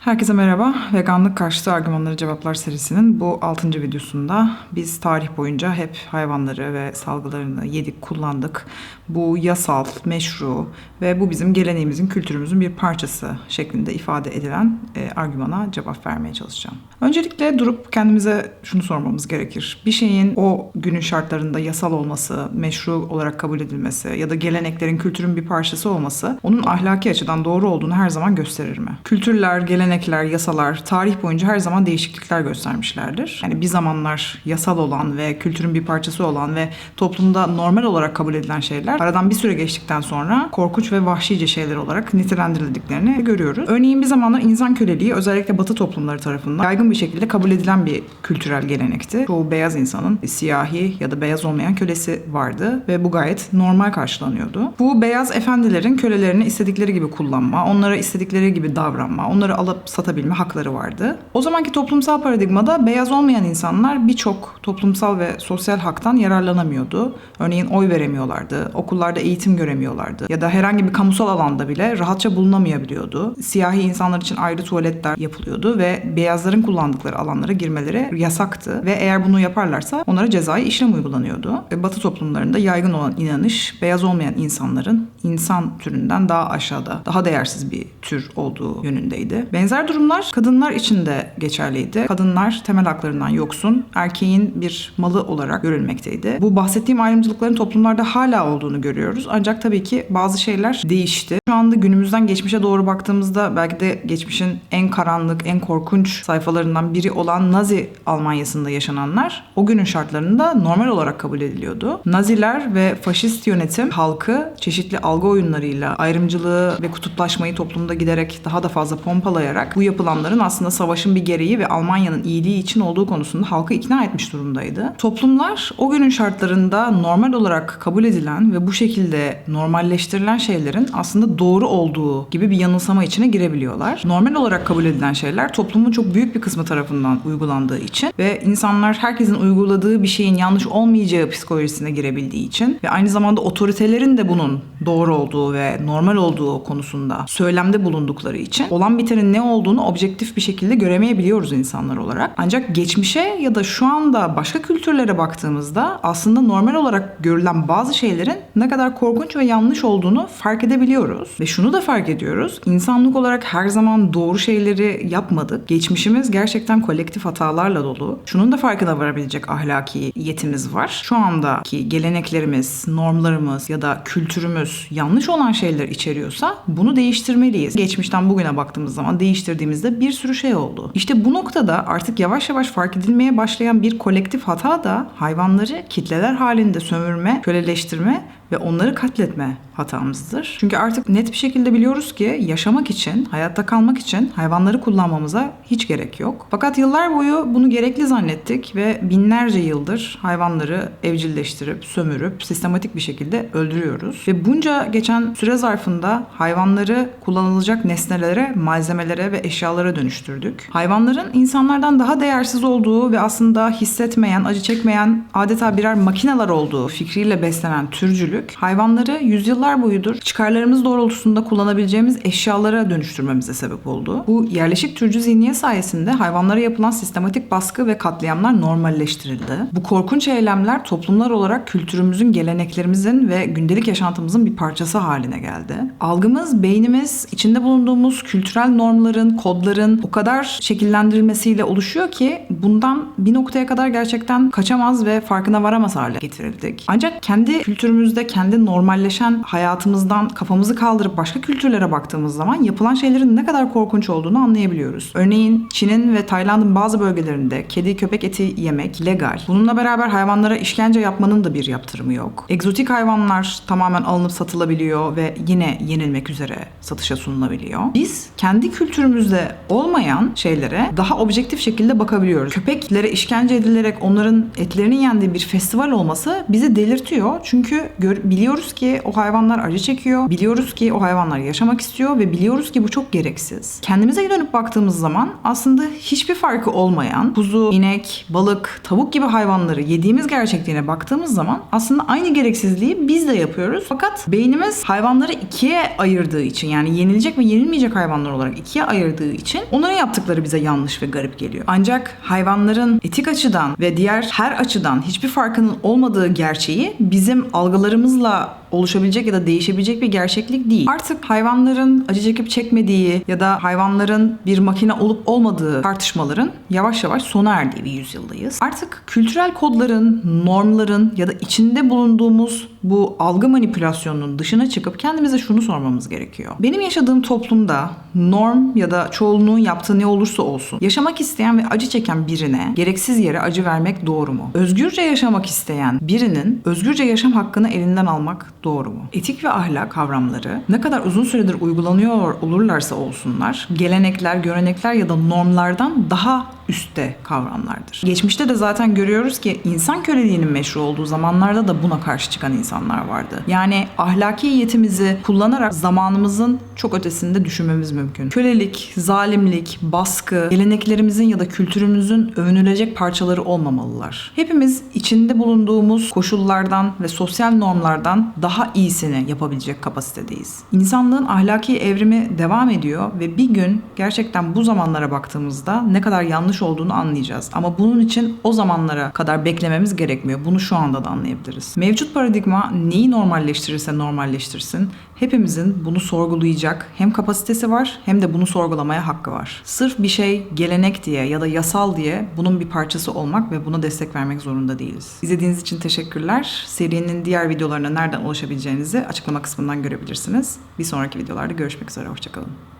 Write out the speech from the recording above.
Herkese merhaba. Veganlık karşıtı argümanları cevaplar serisinin bu 6. videosunda biz tarih boyunca hep hayvanları ve salgılarını yedik, kullandık. Bu yasal, meşru ve bu bizim geleneğimizin, kültürümüzün bir parçası şeklinde ifade edilen e, argümana cevap vermeye çalışacağım. Öncelikle durup kendimize şunu sormamız gerekir. Bir şeyin o günün şartlarında yasal olması, meşru olarak kabul edilmesi ya da geleneklerin, kültürün bir parçası olması onun ahlaki açıdan doğru olduğunu her zaman gösterir mi? Kültürler, gelenekler, yasalar tarih boyunca her zaman değişiklikler göstermişlerdir. Yani bir zamanlar yasal olan ve kültürün bir parçası olan ve toplumda normal olarak kabul edilen şeyler aradan bir süre geçtikten sonra korkunç ve vahşice şeyler olarak nitelendirildiklerini görüyoruz. Örneğin bir zamanlar insan köleliği özellikle batı toplumları tarafından yaygın bir şekilde kabul edilen bir kültürel gelenekti. Çoğu beyaz insanın siyahi ya da beyaz olmayan kölesi vardı ve bu gayet normal karşılanıyordu. Bu beyaz efendilerin kölelerini istedikleri gibi kullanma, onlara istedikleri gibi davranma, onları alıp satabilme hakları vardı. O zamanki toplumsal paradigmada beyaz olmayan insanlar birçok toplumsal ve sosyal haktan yararlanamıyordu. Örneğin oy veremiyorlardı, okullarda eğitim göremiyorlardı ya da herhangi bir kamusal alanda bile rahatça bulunamayabiliyordu. Siyahi insanlar için ayrı tuvaletler yapılıyordu ve beyazların kullandıkları alanlara girmeleri yasaktı ve eğer bunu yaparlarsa onlara cezai işlem uygulanıyordu. Ve Batı toplumlarında yaygın olan inanış beyaz olmayan insanların insan türünden daha aşağıda, daha değersiz bir tür olduğu yönündeydi. Benzer durumlar kadınlar için de geçerliydi. Kadınlar temel haklarından yoksun, erkeğin bir malı olarak görülmekteydi. Bu bahsettiğim ayrımcılıkların toplumlarda hala olduğunu görüyoruz. Ancak tabii ki bazı şeyler değişti. Şu anda günümüzden geçmişe doğru baktığımızda belki de geçmişin en karanlık, en korkunç sayfalarından biri olan Nazi Almanyası'nda yaşananlar o günün şartlarında normal olarak kabul ediliyordu. Naziler ve faşist yönetim halkı çeşitli algı oyunlarıyla ayrımcılığı ve kutuplaşmayı toplumda giderek daha da fazla pompalayarak bu yapılanların aslında savaşın bir gereği ve Almanya'nın iyiliği için olduğu konusunda halkı ikna etmiş durumdaydı. Toplumlar o günün şartlarında normal olarak kabul edilen ve bu şekilde normalleştirilen şeylerin aslında doğru olduğu gibi bir yanılsama içine girebiliyorlar. Normal olarak kabul edilen şeyler toplumun çok büyük bir kısmı tarafından uygulandığı için ve insanlar herkesin uyguladığı bir şeyin yanlış olmayacağı psikolojisine girebildiği için ve aynı zamanda otoritelerin de bunun doğru olduğu ve normal olduğu konusunda söylemde bulundukları için olan bitenin ne olduğunu objektif bir şekilde göremeyebiliyoruz insanlar olarak. Ancak geçmişe ya da şu anda başka kültürlere baktığımızda aslında normal olarak görülen bazı şeylerin ne kadar korkunç ve yanlış olduğunu fark edebiliyoruz. Ve şunu da fark ediyoruz. İnsanlık olarak her zaman doğru şeyleri yapmadık. Geçmişimiz gerçekten kolektif hatalarla dolu. Şunun da farkına varabilecek ahlaki yetimiz var. Şu andaki geleneklerimiz, normlarımız ya da kültürümüz yanlış olan şeyler içeriyorsa bunu değiştirmeliyiz. Geçmişten bugüne baktığımız zaman değiştirdiğimizde bir sürü şey oldu. İşte bu noktada artık yavaş yavaş fark edilmeye başlayan bir kolektif hata da hayvanları kitleler halinde sömürme, köleleştirme ve onları katletme hatamızdır. Çünkü artık net bir şekilde biliyoruz ki yaşamak için, hayatta kalmak için hayvanları kullanmamıza hiç gerek yok. Fakat yıllar boyu bunu gerekli zannettik ve binlerce yıldır hayvanları evcilleştirip, sömürüp sistematik bir şekilde öldürüyoruz. Ve bunca geçen süre zarfında hayvanları kullanılacak nesnelere, malzemelere ve eşyalara dönüştürdük. Hayvanların insanlardan daha değersiz olduğu ve aslında hissetmeyen, acı çekmeyen adeta birer makineler olduğu fikriyle beslenen türcülük hayvanları yüzyıllar boyudur çıkarlarımız doğrultusunda kullanabileceğimiz eşyalara dönüştürmemize sebep oldu. Bu yerleşik türcü zihniyet sayesinde hayvanlara yapılan sistematik baskı ve katliamlar normalleştirildi. Bu korkunç eylemler toplumlar olarak kültürümüzün, geleneklerimizin ve gündelik yaşantımızın bir parçası haline geldi. Algımız, beynimiz, içinde bulunduğumuz kültürel normların, kodların o kadar şekillendirilmesiyle oluşuyor ki bundan bir noktaya kadar gerçekten kaçamaz ve farkına varamaz hale getirildik. Ancak kendi kültürümüzde, kendi normalleşen hayatımızdan kafamızı kaldırıp başka kültürlere baktığımız zaman yapılan şeylerin ne kadar korkunç olduğunu anlayabiliyoruz. Örneğin Çin'in ve Tayland'ın bazı bölgelerinde kedi köpek eti yemek legal. Bununla beraber hayvanlara işkence yapmanın da bir yaptırımı yok. Egzotik hayvanlar tamamen alınıp satılabiliyor ve yine yenilmek üzere satışa sunulabiliyor. Biz kendi kültürümüzde olmayan şeylere daha objektif şekilde bakabiliyoruz. Köpeklere işkence edilerek onların etlerinin yendiği bir festival olması bizi delirtiyor. Çünkü gör- biliyoruz ki o hayvanlar acı çekiyor. Biliyoruz ki o hayvanlar yaşamak istiyor ve biliyoruz ki bu çok gereksiz. Kendimize dönüp baktığımız zaman aslında hiçbir farkı olmayan kuzu, inek, balık, tavuk gibi hayvanları yediğimiz gerçekliğine baktığımız zaman aslında aynı gereksizliği biz de yapıyoruz. Fakat beynimiz hayvanları ikiye ayırdığı için yani yenilecek ve yenilmeyecek hayvanlar olarak ikiye ayırdığı için onların yaptıkları bize yanlış ve garip geliyor. Ancak hayvanların etik açıdan ve diğer her açıdan hiçbir farkının olmadığı gerçeği bizim algılarımızla oluşabilecek ya da değişebilecek bir gerçeklik değil. Artık hayvanların acı çekip çekmediği ya da hayvanların bir makine olup olmadığı tartışmaların yavaş yavaş sona erdiği bir yüzyıldayız. Artık kültürel kodların, normların ya da içinde bulunduğumuz bu algı manipülasyonunun dışına çıkıp kendimize şunu sormamız gerekiyor. Benim yaşadığım toplumda norm ya da çoğunluğun yaptığı ne olursa olsun yaşamak isteyen ve acı çeken birine gereksiz yere acı vermek doğru mu? Özgürce yaşamak isteyen birinin özgürce yaşam hakkını elinden almak doğru mu? Etik ve ahlak kavramları ne kadar uzun süredir uygulanıyor olurlarsa olsunlar, gelenekler, görenekler ya da normlardan daha üstte kavramlardır. Geçmişte de zaten görüyoruz ki insan köleliğinin meşru olduğu zamanlarda da buna karşı çıkan insanlar vardı. Yani ahlaki yetimizi kullanarak zamanımızın çok ötesinde düşünmemiz mümkün. Kölelik, zalimlik, baskı, geleneklerimizin ya da kültürümüzün övünülecek parçaları olmamalılar. Hepimiz içinde bulunduğumuz koşullardan ve sosyal normlardan daha iyisini yapabilecek kapasitedeyiz. İnsanlığın ahlaki evrimi devam ediyor ve bir gün gerçekten bu zamanlara baktığımızda ne kadar yanlış olduğunu anlayacağız. Ama bunun için o zamanlara kadar beklememiz gerekmiyor. Bunu şu anda da anlayabiliriz. Mevcut paradigma neyi normalleştirirse normalleştirsin hepimizin bunu sorgulayacak hem kapasitesi var hem de bunu sorgulamaya hakkı var. Sırf bir şey gelenek diye ya da yasal diye bunun bir parçası olmak ve buna destek vermek zorunda değiliz. İzlediğiniz için teşekkürler. Serinin diğer videolarına nereden ulaşabileceğinizi açıklama kısmından görebilirsiniz. Bir sonraki videolarda görüşmek üzere. Hoşçakalın.